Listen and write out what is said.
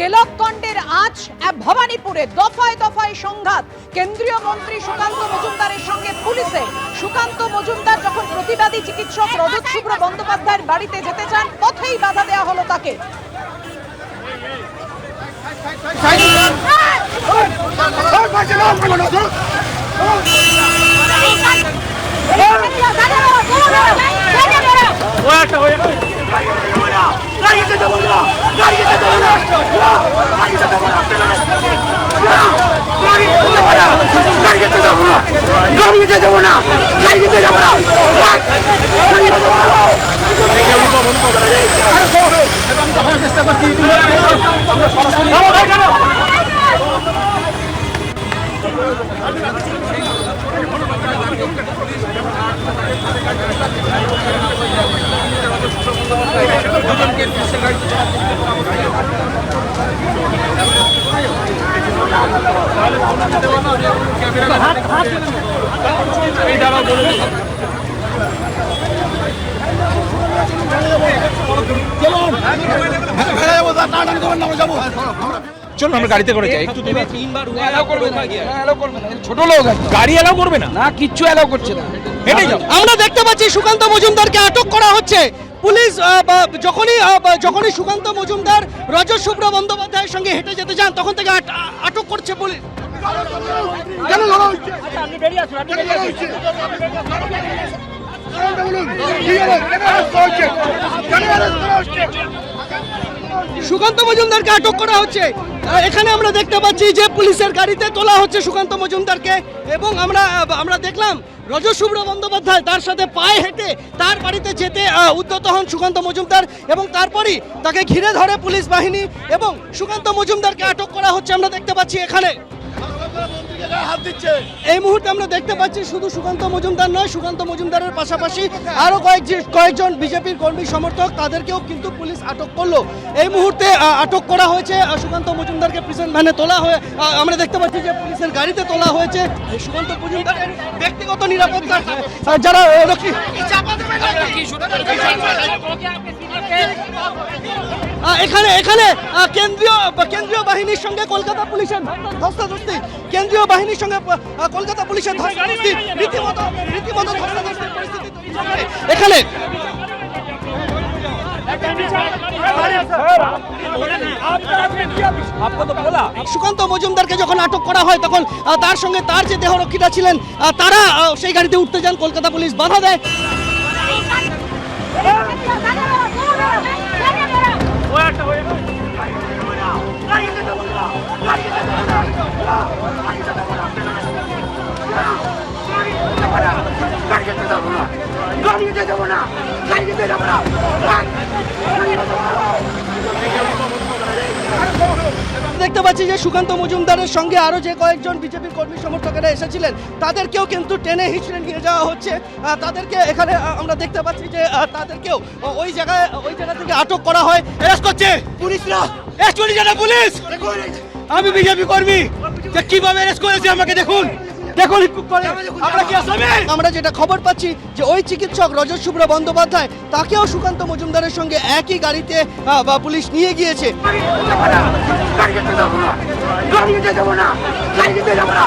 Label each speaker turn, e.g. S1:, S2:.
S1: কেলককাণ্ডের আজ ভবানীপুরে দফায় দফায় সংঘাত কেন্দ্রীয় মন্ত্রী সুকান্ত মজুমদারের সঙ্গে পুলিশের সুকান্ত মজুমদার যখন প্রতিবাদী চিকিৎসক রজত শুভ্র বন্দ্যোপাধ্যায়ের বাড়িতে যেতে চান পথেই বাধা দেওয়া হলো তাকে
S2: এই দাঁড়া বলে
S3: চলুন আমরা গাড়িতে করে যাই। একটু দূরে
S4: ছোট লোক
S3: গাড়ি এলাও করবে না?
S4: না কিচ্ছু এলাও করছে না।
S3: হেঁটে যাও
S5: আমরা দেখতে পাচ্ছি সুকান্ত মজুমদারকে আটক করা হচ্ছে। পুলিশ আহ, যখনই যখনই সুকান্ত মজুমদার রজত শুভ্র বন্দ্যোপাধ্যায়ের সঙ্গে হেঁটে যেতে চান তখন থেকে আট- আটক করছে পুলিশ।
S2: কেন লড়া হচ্ছে?
S5: সুকান্ত মজুমদারকে আটক করা হচ্ছে। এখানে আমরা দেখতে পাচ্ছি যে পুলিশের গাড়িতে তোলা হচ্ছে সুকান্ত মজুমদারকে এবং আমরা আমরা দেখলাম রজত বন্দ্যোপাধ্যায় তার সাথে পায়ে হেঁটে তার বাড়িতে যেতে উদ্যত হন সুকান্ত মজুমদার এবং তারপরই তাকে ঘিরে ধরে পুলিশ বাহিনী এবং সুকান্ত মজুমদারকে আটক করা হচ্ছে। আমরা দেখতে পাচ্ছি এখানে। এই মুহূর্তে আমরা দেখতে পাচ্ছি শুধু সুকান্ত মজুমদার নয়, সুকান্ত মজুমদারের পাশাপাশি আরও কয়েক কয়েকজন বিজেপির কর্মী সমর্থক, তাদেরকেও কিন্তু পুলিশ আটক করল। এই মুহূর্তে আটক করা হয়েছে সুকান্ত মজুমদারকে প্রিজন ভ্যানে তোলা হয়ে আমরা দেখতে পাচ্ছি যে পুলিশের গাড়িতে তোলা হয়েছে। সুকান্ত মজুমদারের ব্যক্তিগত নিরাপত্তা যারা এখানে এখানে কেন্দ্রীয় কেন্দ্রীয় বাহিনীর সঙ্গে কলকাতা পুলিশের ধস্তাধস্তি। কেন্দ্রীয় বাহিনীর সঙ্গে কলকাতা পুলিশের ধস্তাধস্তি। এখানে সুকান্ত মজুমদারকে যখন আটক করা হয়, তখন তার সঙ্গে তার যে দেহরক্ষীরা ছিলেন তারা সেই গাড়িতে উঠতে যান, কলকাতা পুলিশ বাধা দেয়।
S2: যাব না। গাড়িতে যাব না। গাড়িতে যাব না।
S5: দেখতে পাচ্ছি যে সুকান্ত মজুমদারের সঙ্গে আরও যে কয়েকজন বিজেপির কর্মী সমর্থকেরা এসেছিলেন তাদেরকেও কিন্তু টেনে হিচড়ে নিয়ে যাওয়া হচ্ছে। তাদেরকে এখানে আমরা দেখতে পাচ্ছি যে তাদেরকেও ওই জায়গায় ওই জায়গা থেকে আটক করা হয়। অ্যারেস্ট করছে। পুলিশরা। Arrest police? আমি বিজেপি কর্মী। কীভাবে অ্যারেস্ট করেছে আমাকে দেখুন। দেখুন আমরা কি আসামি? আমরা যেটা খবর পাচ্ছি যে ওই চিকিৎসক রজত শুভ্র বন্দ্যোপাধ্যায় তাকেও সুকান্ত মজুমদারের সঙ্গে একই গাড়িতে বা পুলিশ নিয়ে গিয়েছে।
S2: গাড়িতে না। গাড়িতে যাব না। গাড়িতে যাব না।